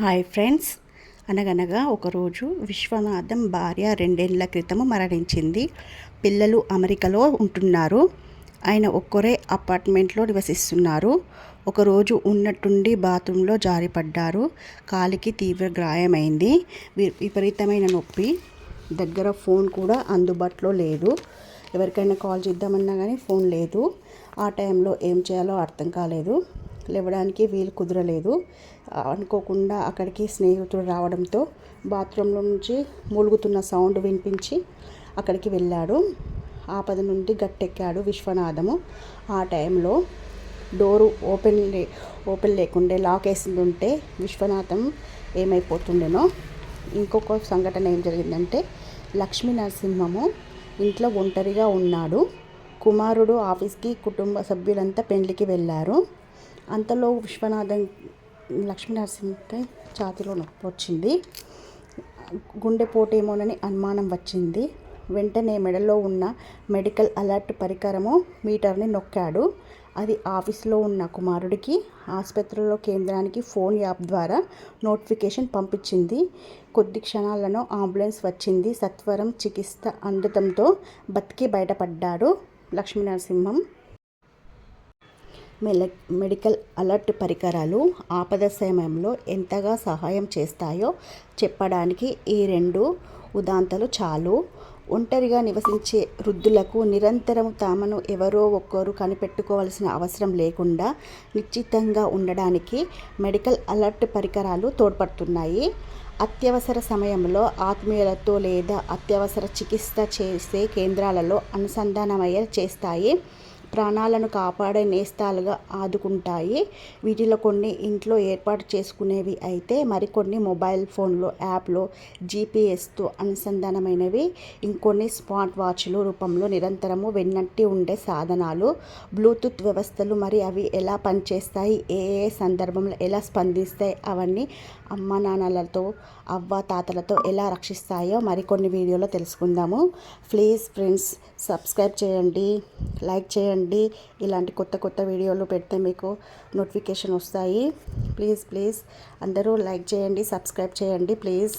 Hi friends. అనగనగా ఒకరోజు విశ్వనాథం భార్య రెండేళ్ళ క్రితము మరణించింది. పిల్లలు అమెరికాలో ఉంటున్నారు. ఆయన ఒక్కరే అపార్ట్మెంట్లో నివసిస్తున్నారు. ఒకరోజు ఉన్నట్టుండి బాత్రూంలో జారిపడ్డారు. కాలికి తీవ్ర గాయమైంది వి- విపరీతమైన నొప్పి. దగ్గర ఫోన్ కూడా అందుబాటులో లేదు. ఎవరికైనా కాల్ చేద్దామన్నా కానీ ఫోన్ లేదు. ఆ టైంలో ఏం చేయాలో అర్థం కాలేదు. లేవడానికి వీలు కుదరలేదు. అనుకోకుండా అక్కడికి స్నేహితుడు రావడంతో బాత్రూంలో నుంచి మూలుగుతున్న సౌండ్ వినిపించి అక్కడికి వెళ్ళాడు. ఆపద నుండి గట్టెక్కాడు విశ్వనాథము. ఆ టైంలో డోరు ఓపెన్ లే ఓపెన్ లేకుండే లాక్ వేసి ఉంటే విశ్వనాథం ఏమైపోతుండేనో. ఇంకొక సంఘటన ఏం జరిగిందంటే లక్ష్మీ నరసింహము ఇంట్లో ఒంటరిగా ఉన్నాడు. కుమారుడు ఆఫీస్కి కుటుంబ సభ్యులంతా పెండ్లికి వెళ్ళారు. అంతలో విశ్వనాథం లక్ష్మీనరసింహకై ఛాతిలో నొప్పి వచ్చింది గుండెపోటేమోనని అనుమానం వచ్చింది. వెంటనే మెడలో ఉన్న మెడికల్ అలర్ట్ పరికరము మీటర్ని నొక్కాడు. అది ఆఫీస్లో ఉన్న కుమారుడికి ఆసుపత్రిలో కేంద్రానికి ఫోన్ యాప్ ద్వారా నోటిఫికేషన్ పంపించింది. కొద్ది క్షణాలను అంబులెన్స్ వచ్చింది. సత్వరం చికిత్స అందటంతో బతికి బయటపడ్డాడు లక్ష్మీనరసింహం. మెడికల్ అలర్ట్ పరికరాలు ఆపద సమయంలో ఎంతగా సహాయం చేస్తాయో చెప్పడానికి ఈ రెండు ఉదాంతాలు చాలు. ఒంటరిగా నివసించే వృద్ధులకు నిరంతరం తామను ఎవరో ఒక్కరు కనిపెట్టుకోవాల్సిన అవసరం లేకుండా నిశ్చితంగా ఉండడానికి మెడికల్ అలర్ట్ పరికరాలు తోడ్పడుతున్నాయి. అత్యవసర సమయంలో ఆత్మీయులతో లేదా అత్యవసర చికిత్స చేసే కేంద్రాలలో అనుసంధానమయ్యే చేస్తాయి. ప్రాణాలను కాపాడే నేస్తాలుగా ఆదుకుంటాయి. వీటిలో కొన్ని ఇంట్లో ఏర్పాటు చేసుకునేవి అయితే మరికొన్ని మొబైల్ ఫోన్లో యాప్లో జీపీఎస్తో అనుసంధానమైనవి. ఇంకొన్ని స్మార్ట్ వాచ్లు రూపంలో నిరంతరము వెన్నట్టి ఉండే సాధనాలు. బ్లూటూత్ వ్యవస్థలు మరి అవి ఎలా పనిచేస్తాయి? ఏ ఏ సందర్భంలో ఎలా స్పందిస్తాయి? అవన్నీ అమ్మ నాన్నలతో అవ్వ తాతలతో ఎలా రక్షిస్తాయో మరికొన్ని వీడియోలో తెలుసుకుందాము. ప్లీజ్ ఫ్రెండ్స్ సబ్స్క్రైబ్ చేయండి లైక్ చేయండి. ఇలాంటి కొత్త కొత్త వీడియోలు పెడితే మీకు నోటిఫికేషన్ వస్తాయి. ప్లీజ్ ప్లీజ్ అందరూ లైక్ చేయండి సబ్స్క్రైబ్ చేయండి ప్లీజ్.